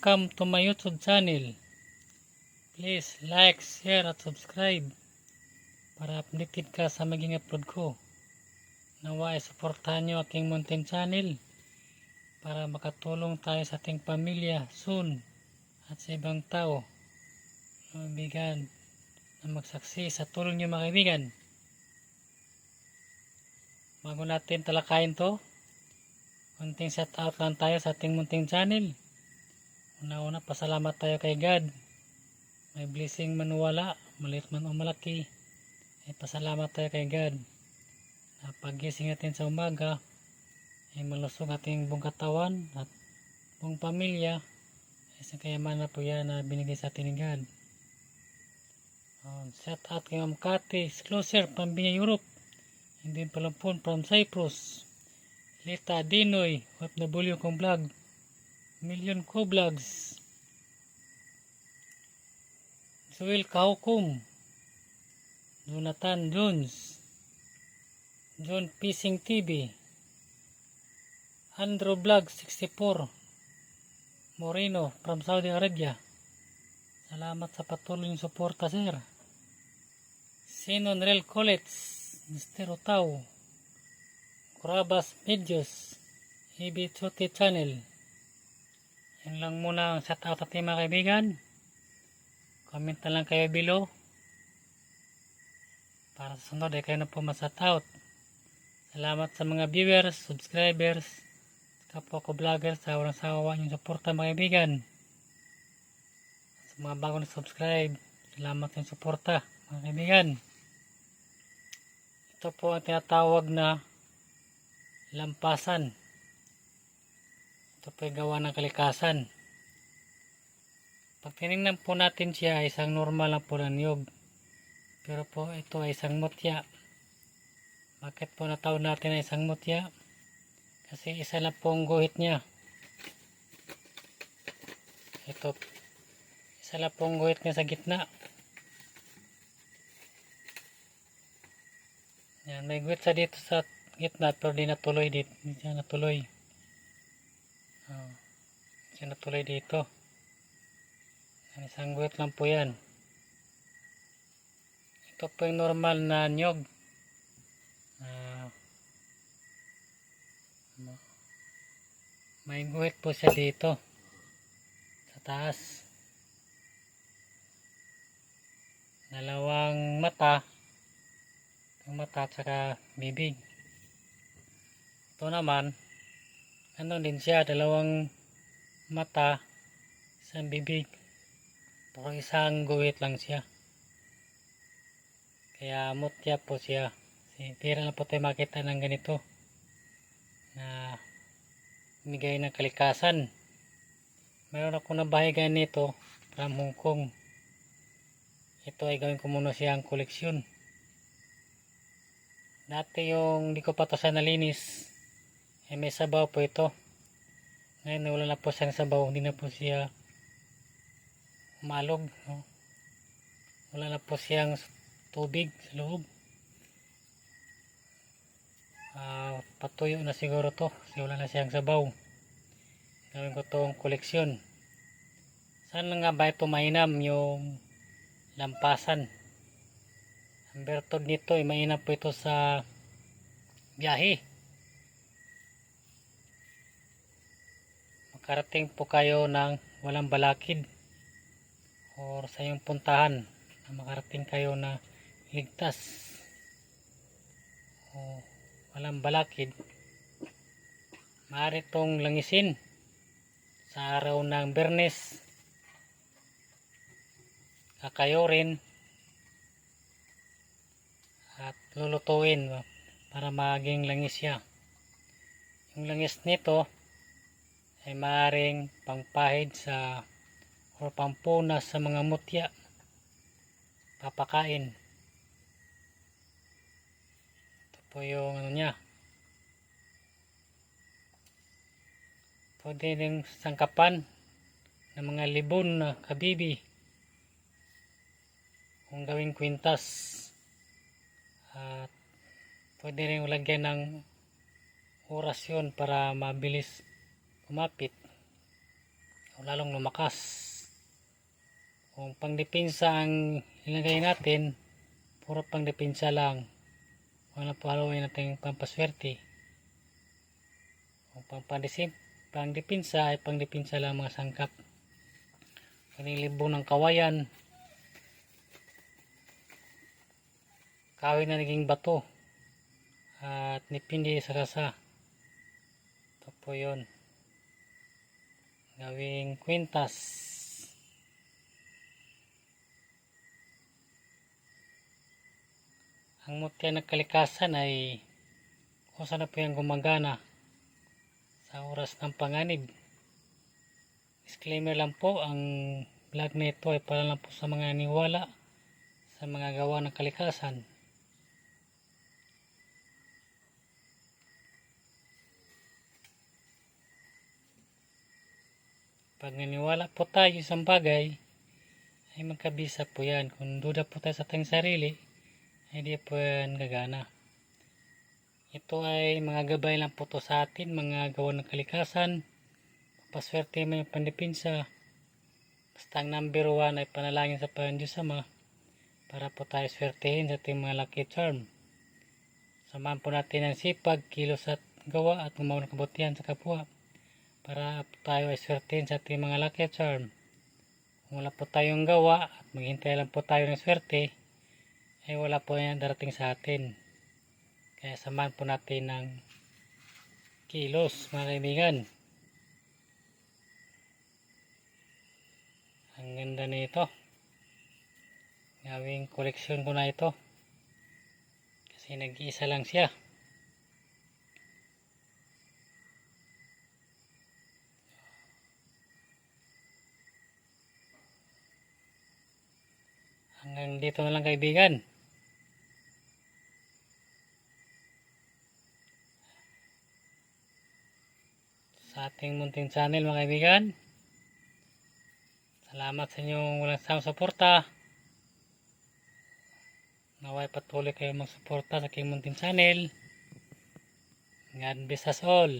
Welcome to my YouTube channel. Please like, share at subscribe para updated ka sa maging upload ko. Nawa ay suportahan nyo aking mountain channel para makatulong tayo sa ating pamilya soon at sa ibang tao. Kaibigan na magsakses sa tulong nyo mga kaibigan. Bago natin talakayin to, konting shout out lang tayo sa ating munting channel. Una-una, pasalamat tayo kay God. May blessing man wala, maliit man o malaki. Ay pasalamat tayo kay God. Na pagising natin sa umaga, ay malusog ating buong katawan at buong pamilya. Ay sa kayamanan po yan na binigay sa atin ni God. Um, shout out kay Ma'am Cathy, closer, Pambinya Europe. And then Palampon from Cyprus. Lita Dinoy, OFW kong vlog. Million ko vlogs. Joel Kahukum. Jonathan Jones. John Pising TV. Andrew Vlog 64. Moreno from Saudi Arabia. Salamat sa patuloy ng suporta, sir. Sinon Real Collets. Mr. Otao. Videos. Ibi Chuti Channel. Yan lang muna ang shout out ating mga kaibigan. Comment na lang kayo below. Para sa sunod ay kayo na po ma-shout out. Salamat sa mga viewers, subscribers, kapwa ko vlogger sa walang sawa yung suporta mga kaibigan. Sa mga bago na subscribe, salamat yung suporta mga kaibigan. Ito po ang tinatawag na lampasan. Ito po gawa ng kalikasan. Pag tinignan po natin siya, isang normal lang po na niyog. Pero po ito ay isang mutya. Bakit po natawag natin na isang mutya? Kasi isa lang po ang guhit niya. Ito. Isa lang po ang guhit niya sa gitna. Yan, may guhit sa dito sa gitna pero di natuloy dito. Siya natuloy. Oh. Siya natuloy dito. Yan, isang guhit lang po yan. Ito po yung normal na nyog. Ma- may guhit po siya dito. Sa taas. Dalawang mata. Ang mata at saka bibig. Ito naman, ano din siya, dalawang mata, isang bibig. Pero isang guhit lang siya. Kaya mutya po siya. Si Pira na po tayo makita ng ganito. Na bigay ng kalikasan. Meron ako na bahay ganito from Hong Kong. Ito ay gawin ko muna siyang koleksyon. Dati yung di ko pa to sa nalinis, eh may sabaw po ito. Ngayon wala na po siya sabaw, hindi na po siya malog. No? Wala na po siyang tubig sa loob. Ah, patuyo na siguro to kasi wala na siyang sabaw. Gawin ko tong koleksyon. Saan nga ba ito mainam yung lampasan? Ang bertod nito ay mainam po ito sa biyahe. Makarating po kayo ng walang balakid or sa iyong puntahan na makarating kayo na ligtas o walang balakid maaari itong langisin sa araw ng bernes kakayorin at lulutuin para maging langis siya. Yung langis nito ay maaaring pangpahid sa o pampunas sa mga mutya papakain. Ito po yung ano niya. Pwede rin sangkapan ng mga libon na kabibi kung gawing kwintas at pwede rin lagyan ng orasyon para mabilis kumapit lalong lumakas. Kung pangdepensa ang ilagay natin, puro pangdepensa lang. Wala po haluin natin pampaswerte. Kung pang pandisim, pangdepensa ay pangdepensa lang mga sangkap. Panilibong ng kawayan, kahoy na naging bato at nipindi sa kasa. Ito po yun. Gawing kwintas. Ang mutya ng kalikasan ay kung saan po yan gumagana sa oras ng panganib. Disclaimer lang po, ang vlog na ito ay para lang po sa mga niwala sa mga gawa ng kalikasan. Pag naniwala po tayo sa bagay, ay magkabisa po yan. Kung duda po tayo sa ating sarili, ay di po yan gagana. Ito ay mga gabay lang po to sa atin, mga gawa ng kalikasan. Paswerte mo yung pandipinsa. Basta ang number one ay panalangin sa Panginoon Ama para po tayo swertehin sa ating mga lucky charm. Samahan po natin ang sipag, kilos at gawa at gumawa ng kabutihan sa kapwa para po tayo ay swertehin sa ating mga lucky charm. Kung wala po tayong gawa at maghintay lang po tayo ng swerte, ay wala po yan darating sa atin. Kaya samahan po natin ng kilos mga kaibigan. Ang ganda nito. Gawing koleksyon ko na ito. Kasi nag-iisa lang siya. Hanggang dito na lang kaibigan. Sa ating munting channel mga kaibigan. Salamat sa inyong walang sawang suporta. Naway patuloy kayo magsuporta sa aking munting channel. God bless us all.